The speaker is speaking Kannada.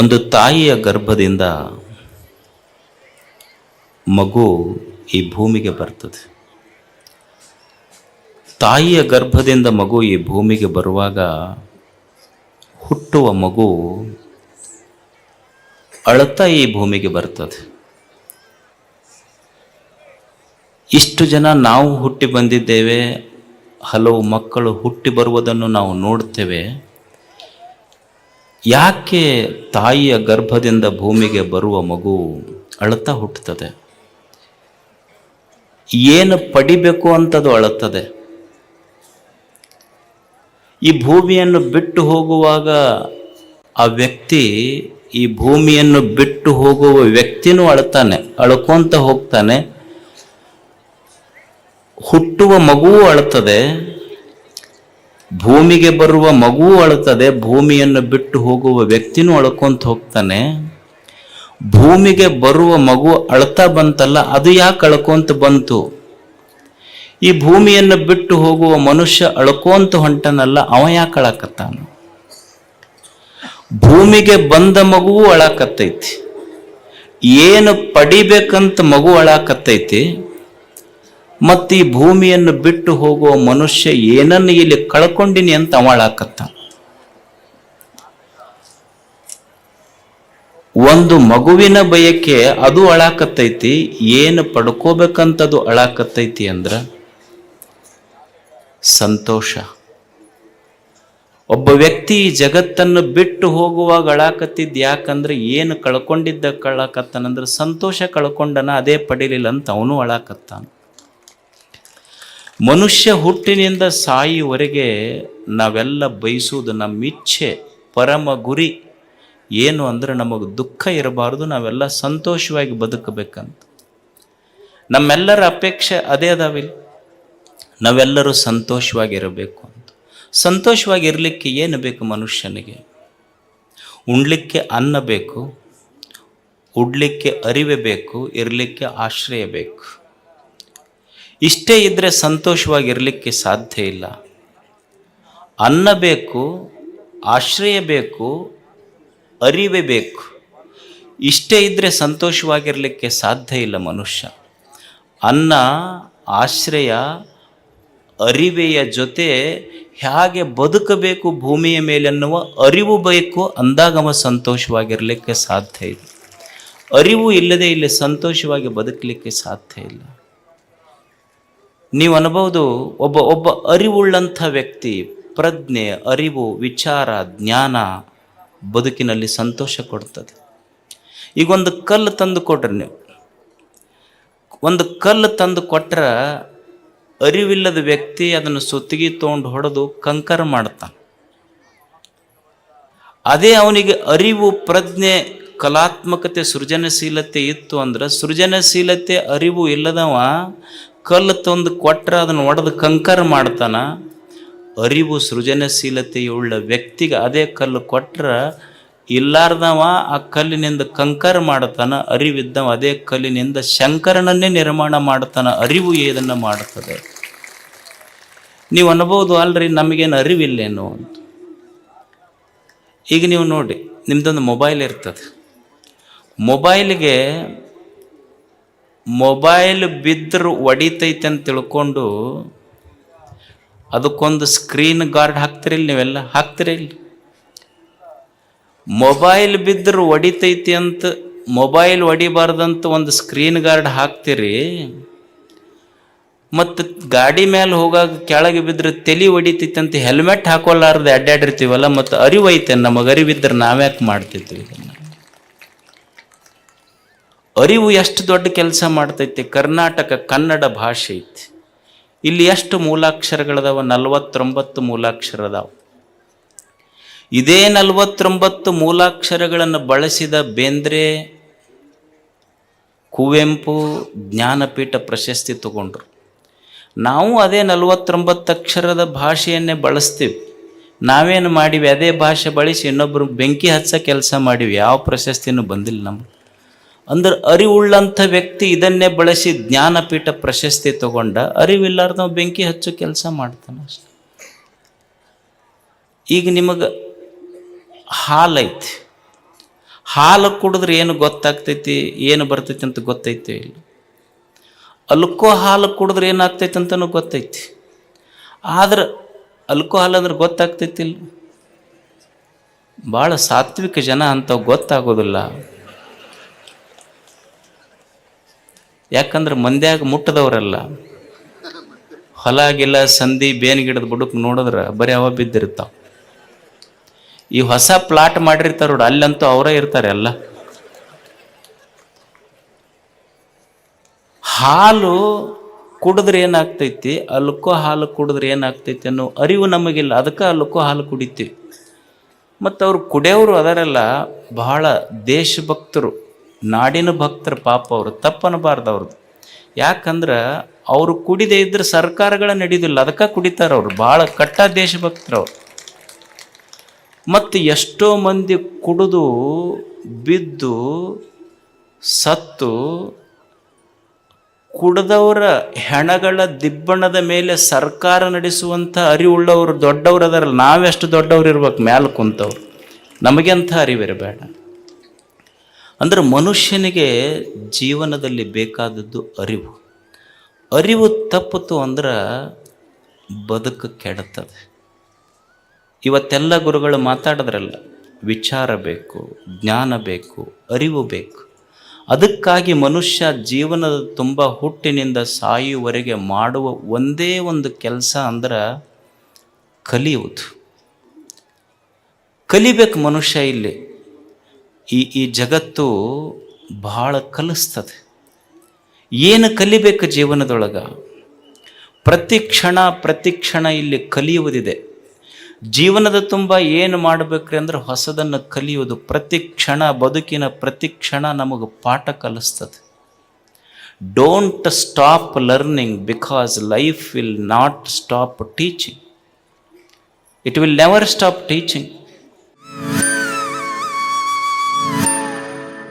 ಒಂದು ತಾಯಿಯ ಗರ್ಭದಿಂದ ಮಗು ಈ ಭೂಮಿಗೆ ಬರ್ತದೆ. ತಾಯಿಯ ಗರ್ಭದಿಂದ ಮಗು ಈ ಭೂಮಿಗೆ ಬರುವಾಗ ಹುಟ್ಟುವ ಮಗು ಅಳತಾ ಈ ಭೂಮಿಗೆ ಬರ್ತದೆ. ಇಷ್ಟು ಜನ ನಾವು ಹುಟ್ಟಿ ಬಂದಿದ್ದೇವೆ, ಹಲವು ಮಕ್ಕಳು ಹುಟ್ಟಿ ಬರುವುದನ್ನು ನಾವು ನೋಡ್ತೇವೆ. ಯಾಕೆ ತಾಯಿಯ ಗರ್ಭದಿಂದ ಭೂಮಿಗೆ ಬರುವ ಮಗು ಅಳುತ್ತಾ ಹುಟ್ಟುತ್ತದೆ? ಏನು ಪಡಿಬೇಕು ಅಂತದು ಅಳುತ್ತದೆ. ಈ ಭೂಮಿಯನ್ನು ಬಿಟ್ಟು ಹೋಗುವಾಗ ಆ ವ್ಯಕ್ತಿ ಈ ಭೂಮಿಯನ್ನು ಬಿಟ್ಟು ಹೋಗುವ ವ್ಯಕ್ತಿನೂ ಅಳ್ತಾನೆ ಅಳ್ಕೊಂತ ಹೋಗ್ತಾನೆ. ಹುಟ್ಟುವ ಮಗುವೂ ಅಳುತ್ತದೆ. ಭೂಮಿಗೆ ಬರುವ ಮಗುವು ಅಳುತ್ತದೆ, ಭೂಮಿಯನ್ನು ಬಿಟ್ಟು ಹೋಗುವ ವ್ಯಕ್ತಿನೂ ಅಳ್ಕೊಂತ ಹೋಗ್ತಾನೆ. ಭೂಮಿಗೆ ಬರುವ ಮಗು ಅಳ್ತಾ ಬಂತಲ್ಲ, ಅದು ಯಾಕೆ ಅಳ್ಕೊಂತ ಬಂತು? ಈ ಭೂಮಿಯನ್ನು ಬಿಟ್ಟು ಹೋಗುವ ಮನುಷ್ಯ ಅಳ್ಕೊಂತ ಹೊಂಟನಲ್ಲ, ಅವ ಯಾಕೆ ಅಳಕತ್ತಾನ? ಭೂಮಿಗೆ ಬಂದ ಮಗುವು ಅಳಕತ್ತೈತಿ. ಏನು ಪಡಿಬೇಕಂತ ಮಗು ಅಳಕತ್ತೈತಿ? ಮತ್ತು ಈ ಭೂಮಿಯನ್ನು ಬಿಟ್ಟು ಹೋಗುವ ಮನುಷ್ಯ ಏನನ್ನು ಇಲ್ಲಿ ಕಳ್ಕೊಂಡಿನಿ ಅಂತ ಅವಳಾಕತ್ತ? ಒಂದು ಮಗುವಿನ ಬಯಕೆ ಅದು ಅಳಾಕತ್ತೈತಿ, ಏನು ಪಡ್ಕೋಬೇಕಂತದು ಅಳಾಕತ್ತೈತಿ ಅಂದ್ರ ಸಂತೋಷ. ಒಬ್ಬ ವ್ಯಕ್ತಿ ಜಗತ್ತನ್ನು ಬಿಟ್ಟು ಹೋಗುವಾಗ ಅಳಾಕತ್ತಿದ್ದ ಯಾಕಂದ್ರೆ ಏನು ಕಳ್ಕೊಂಡಿದ್ದ ಕಳಾಕತ್ತಾನಂದ್ರೆ ಸಂತೋಷ ಕಳ್ಕೊಂಡನ, ಅದೇ ಪಡಿಲಿಲ್ಲ ಅಂತ ಅವನು ಅಳಾಕತ್ತಾನ. ಮನುಷ್ಯ ಹುಟ್ಟಿನಿಂದ ಸಾಯಿವರೆಗೆ ನಾವೆಲ್ಲ ಬಯಸುವುದು ನಮ್ಮ ಇಚ್ಛೆ ಪರಮ ಗುರಿ. ಏನು ಅಂದ್ರೆ ನಮಗೆ ದುಃಖ ಇರಬಾರ್ದು, ನಾವೆಲ್ಲ ಸಂತೋಷವಾಗಿ ಬದುಕಬೇಕಂತ. ನಮ್ಮೆಲ್ಲರ ಅಪೇಕ್ಷೆ ಅದೇ ಅದಾವಿಲ್ಲ. ನಾವೆಲ್ಲರೂ ಸಂತೋಷವಾಗಿರಬೇಕು ಅಂತ. ಸಂತೋಷವಾಗಿರಲಿಕ್ಕೆ ಏನು ಬೇಕು ಮನುಷ್ಯನಿಗೆ? ಉಣ್ಲಿಕ್ಕೆ ಅನ್ನ ಬೇಕು, ಉಡ್ಲಿಕ್ಕೆ ಅರಿವೆ ಬೇಕು, ಇರಲಿಕ್ಕೆ ಆಶ್ರಯ ಬೇಕು. ಇಷ್ಟೇ ಇದ್ದರೆ ಸಂತೋಷವಾಗಿರಲಿಕ್ಕೆ ಸಾಧ್ಯ ಇಲ್ಲ. ಅನ್ನ ಬೇಕು, ಆಶ್ರಯ ಬೇಕು, ಅರಿವೆ ಬೇಕು. ಇಷ್ಟೇ ಇದ್ದರೆ ಸಂತೋಷವಾಗಿರಲಿಕ್ಕೆ ಸಾಧ್ಯ ಇಲ್ಲ ಮನುಷ್ಯ. ಅನ್ನ, ಆಶ್ರಯ, ಅರಿವೆಯ ಜೊತೆ ಹೇಗೆ ಬದುಕಬೇಕು ಭೂಮಿಯ ಮೇಲೆನ್ನುವ ಅರಿವು ಬೇಕು ಅಂದಾಗ ಅವ ಸಂತೋಷವಾಗಿರಲಿಕ್ಕೆ ಸಾಧ್ಯ ಇಲ್ಲ. ಅರಿವು ಇಲ್ಲದೆ ಇಲ್ಲಿ ಸಂತೋಷವಾಗಿ ಬದುಕಲಿಕ್ಕೆ ಸಾಧ್ಯ ಇಲ್ಲ. ನೀವು ಅನ್ಬೋದು ಒಬ್ಬ ಒಬ್ಬ ಅರಿವುಳ್ಳಂಥ ವ್ಯಕ್ತಿ, ಪ್ರಜ್ಞೆ, ಅರಿವು, ವಿಚಾರ, ಜ್ಞಾನ ಬದುಕಿನಲ್ಲಿ ಸಂತೋಷ ಕೊಡ್ತದೆ. ಈಗ ಒಂದು ಕಲ್ಲು ತಂದು ಕೊಟ್ರಿ ನೀವು, ಒಂದು ಕಲ್ಲು ತಂದು ಕೊಟ್ರೆ ಅರಿವಿಲ್ಲದ ವ್ಯಕ್ತಿ ಅದನ್ನು ಸುತ್ತಿಗೆ ತೊಗೊಂಡು ಹೊಡೆದು ಕಂಕರ ಮಾಡ್ತಾನೆ. ಅದೇ ಅವನಿಗೆ ಅರಿವು, ಪ್ರಜ್ಞೆ, ಕಲಾತ್ಮಕತೆ, ಸೃಜನಶೀಲತೆ ಇತ್ತು ಅಂದ್ರೆ ಸೃಜನಶೀಲತೆ, ಅರಿವು ಇಲ್ಲದವ ಕಲ್ಲು ತಂದು ಕೊಟ್ಟರೆ ಅದನ್ನು ಒಡೆದು ಕಂಕರ್ ಮಾಡ್ತಾನ, ಅರಿವು ಸೃಜನಶೀಲತೆಯುಳ್ಳ ವ್ಯಕ್ತಿಗೆ ಅದೇ ಕಲ್ಲು ಕೊಟ್ರೆ ಇಲ್ಲಾರ್ದವ ಆ ಕಲ್ಲಿನಿಂದ ಕಂಕರ್ ಮಾಡ್ತಾನ, ಅರಿವಿದ್ದವ ಅದೇ ಕಲ್ಲಿನಿಂದ ಶಂಕರನನ್ನೇ ನಿರ್ಮಾಣ ಮಾಡ್ತಾನ, ಅರಿವು ಏದನ್ನು ಮಾಡ್ತದೆ? ನೀವು ಅನ್ಬೋದು ಅಲ್ರಿ, ನಮಗೇನು ಅರಿವಿಲ್ಲೇನು ಅಂತ. ಈಗ ನೀವು ನೋಡಿ, ನಿಮ್ದೊಂದು ಮೊಬೈಲ್ ಇರ್ತದೆ. ಮೊಬೈಲ್ಗೆ ಮೊಬೈಲ್ ಬಿದ್ದರೂ ಒಡಿತೈತೆ ಅಂತ ತಿಳ್ಕೊಂಡು ಅದಕ್ಕೊಂದು ಸ್ಕ್ರೀನ್ ಗಾರ್ಡ್ ಹಾಕ್ತಿರಿಲ್ಲ ನೀವೆಲ್ಲ? ಹಾಕ್ತಿರಿಲ್ಲ ಮೊಬೈಲ್ ಬಿದ್ದರೂ ಒಡಿತೈತಿ ಅಂತ, ಮೊಬೈಲ್ ಒಡಿಬಾರ್ದಂತ ಒಂದು ಸ್ಕ್ರೀನ್ ಗಾರ್ಡ್ ಹಾಕ್ತಿರಿ. ಮತ್ತು ಗಾಡಿ ಮೇಲೆ ಹೋಗಾಗ ಕೆಳಗೆ ಬಿದ್ದರೆ ತಲೆ ಹೊಡಿತೈತಿ ಅಂತ ಹೆಲ್ಮೆಟ್ ಹಾಕೊಳ್ಳಾರ್ದು ಅಡ್ಡಾಡಿರ್ತೀವಲ್ಲ ಮತ್ತು ಅರಿವೈತೆ, ನಮಗೆ ಅರಿವಿದ್ರೆ ನಾವ್ಯಾಕೆ ಇದನ್ನು? ಅರಿವು ಎಷ್ಟು ದೊಡ್ಡ ಕೆಲಸ ಮಾಡ್ತೈತಿ, ಕರ್ನಾಟಕ, ಕನ್ನಡ ಭಾಷೆ ಐತಿ. ಇಲ್ಲಿ ಎಷ್ಟು ಮೂಲಾಕ್ಷರಗಳದಾವ? ನಲವತ್ತೊಂಬತ್ತು ಮೂಲಾಕ್ಷರ ಅದಾವ ಇದೇ ನಲವತ್ತೊಂಬತ್ತು ಮೂಲಾಕ್ಷರಗಳನ್ನು ಬಳಸಿದ ಬೇಂದ್ರೆ, ಕುವೆಂಪು, ಜ್ಞಾನಪೀಠ ಪ್ರಶಸ್ತಿ ತಗೊಂಡ್ರು. ನಾವು ಅದೇ ನಲವತ್ತೊಂಬತ್ತು ಅಕ್ಷರದ ಭಾಷೆಯನ್ನೇ ಬಳಸ್ತೀವಿ. ನಾವೇನು ಮಾಡಿವಿ? ಅದೇ ಭಾಷೆ ಬಳಸಿ ಇನ್ನೊಬ್ಬರು ಬೆಂಕಿ ಹಚ್ಚೋ ಕೆಲಸ ಮಾಡಿವಿ. ಯಾವ ಪ್ರಶಸ್ತಿನೂ ಬಂದಿಲ್ಲ ನಮ್ಗೆ. ಅಂದ್ರೆ ಅರಿವುಳ್ಳಂಥ ವ್ಯಕ್ತಿ ಇದನ್ನೇ ಬಳಸಿ ಜ್ಞಾನಪೀಠ ಪ್ರಶಸ್ತಿ ತಗೊಂಡ ನಾವು ಬೆಂಕಿ ಹಚ್ಚೋ ಕೆಲಸ ಮಾಡ್ತಾನೆ ಅಷ್ಟೆ. ಈಗ ನಿಮಗೆ ಹಾಲೈತಿ. ಹಾಲು ಕುಡಿದ್ರೆ ಏನು ಗೊತ್ತಾಗ್ತೈತಿ, ಏನು ಬರ್ತೈತಿ ಅಂತ ಗೊತ್ತೈತೆ ಇಲ್ಲ. ಅಲ್ಕೋ ಹಾಲು ಕುಡಿದ್ರೆ ಏನಾಗ್ತೈತಿ ಅಂತಲೂ ಗೊತ್ತೈತಿ. ಆದ್ರೆ ಅಲ್ಕೋ ಹಾಲು ಅಂದ್ರೆ ಗೊತ್ತಾಗ್ತೈತಿ ಇಲ್ಲ. ಭಾಳ ಸಾತ್ವಿಕ ಜನ ಅಂತ ಗೊತ್ತಾಗೋದಿಲ್ಲ. ಯಾಕಂದ್ರೆ ಮಂದ್ಯಾಗ ಮುಟ್ಟದವರಲ್ಲ. ಹೊಲ ಗಿಲ್ಲ ಸಂಧಿ ಬೇನ್ ಗಿಡದ ಬುಡಕ್ ನೋಡಿದ್ರೆ ಬರೀ ಅವ ಬಿದ್ದಿರ್ತಾವ. ಈ ಹೊಸ ಪ್ಲಾಟ್ ಮಾಡಿರ್ತಾರ ನೋಡಿ, ಅಲ್ಲಂತೂ ಅವರೇ ಇರ್ತಾರೆ ಎಲ್ಲ ಹಾಲು ಕುಡಿದ್ರೆ ಏನಾಗ್ತೈತಿ, ಅಲ್ಕೋ ಹಾಲು ಕುಡಿದ್ರೆ ಏನಾಗ್ತೈತಿ ಅನ್ನೋ ಅರಿವು ನಮಗಿಲ್ಲ. ಅದಕ್ಕೆ ಅಲ್ಕೋ ಹಾಲು ಕುಡಿತೀವಿ. ಮತ್ತು ಅವ್ರು ಕುಡಿಯೋರು ಅದರೆಲ್ಲ ಬಹಳ ದೇಶಭಕ್ತರು. ನಾಡಿನ ಭಕ್ತರ ಪಾಪ ಅವರು ತಪ್ಪನಬಾರ್ದು ಅವ್ರದ್ದು ಯಾಕಂದ್ರೆ ಅವರು ಕುಡಿದೇ ಇದ್ರೆ ಸರ್ಕಾರಗಳ ನಡೆಯೋದಿಲ್ಲ ಅದಕ್ಕೆ ಕುಡಿತಾರೆ ಅವರು. ಭಾಳ ಕಟ್ಟ ದೇಶಭಕ್ತರು ಅವ್ರು. ಮತ್ತು ಎಷ್ಟೋ ಮಂದಿ ಕುಡಿದು, ಬಿದ್ದು, ಸತ್ತು, ಕುಡಿದವರ ಹೆಣಗಳ ದಿಬ್ಬಣದ ಮೇಲೆ ಸರ್ಕಾರ ನಡೆಸುವಂಥ ಅರಿವುಳ್ಳವರು ದೊಡ್ಡವರು ಅದಾರಲ್ಲ, ನಾವೆಷ್ಟು ದೊಡ್ಡವ್ರು ಇರ್ಬೇಕು ಮ್ಯಾಲೆ ಕುಂತವ್ರು. ನಮಗೆಂಥ ಅರಿವಿರಬೇಡ. ಅಂದ್ರೆ ಮನುಷ್ಯನಿಗೆ ಜೀವನದಲ್ಲಿ ಬೇಕಾದದ್ದು ಅರಿವು. ಅರಿವು ತಪ್ಪಿತು ಅಂದ್ರೆ ಬದುಕು ಕೆಡುತ್ತದೆ ಇವತ್ತೆಲ್ಲ ಗುರುಗಳು ಮಾತಾಡಿದ್ರಲ್ಲ, ವಿಚಾರ ಬೇಕು, ಜ್ಞಾನ ಬೇಕು, ಅರಿವು ಬೇಕು. ಅದಕ್ಕಾಗಿ ಮನುಷ್ಯ ಜೀವನದ ತುಂಬ ಹುಟ್ಟಿನಿಂದ ಸಾಯುವವರೆಗೆ ಮಾಡುವ ಒಂದೇ ಒಂದು ಕೆಲಸ ಅಂದ್ರೆ ಕಲಿಯುವುದು. ಕಲಿಬೇಕು ಮನುಷ್ಯ ಇಲ್ಲಿ. ಈ ಈ ಜಗತ್ತು ಬಹಳ ಕಲಿಸ್ತದೆ. ಏನು ಕಲಿಬೇಕು ಜೀವನದೊಳಗೆ? ಪ್ರತಿ ಕ್ಷಣ ಪ್ರತಿ ಕ್ಷಣ ಇಲ್ಲಿ ಕಲಿಯುವುದಿದೆ. ಜೀವನದ ತುಂಬ ಏನು ಮಾಡಬೇಕ್ರಿ ಅಂದ್ರೆ ಹೊಸದನ್ನು ಕಲಿಯುವುದು. ಪ್ರತಿ ಕ್ಷಣ, ಬದುಕಿನ ಪ್ರತಿ ಕ್ಷಣ ನಮಗೆ ಪಾಠ ಕಲಿಸ್ತದೆ. Don't stop learning because life will not stop teaching it will never stop teaching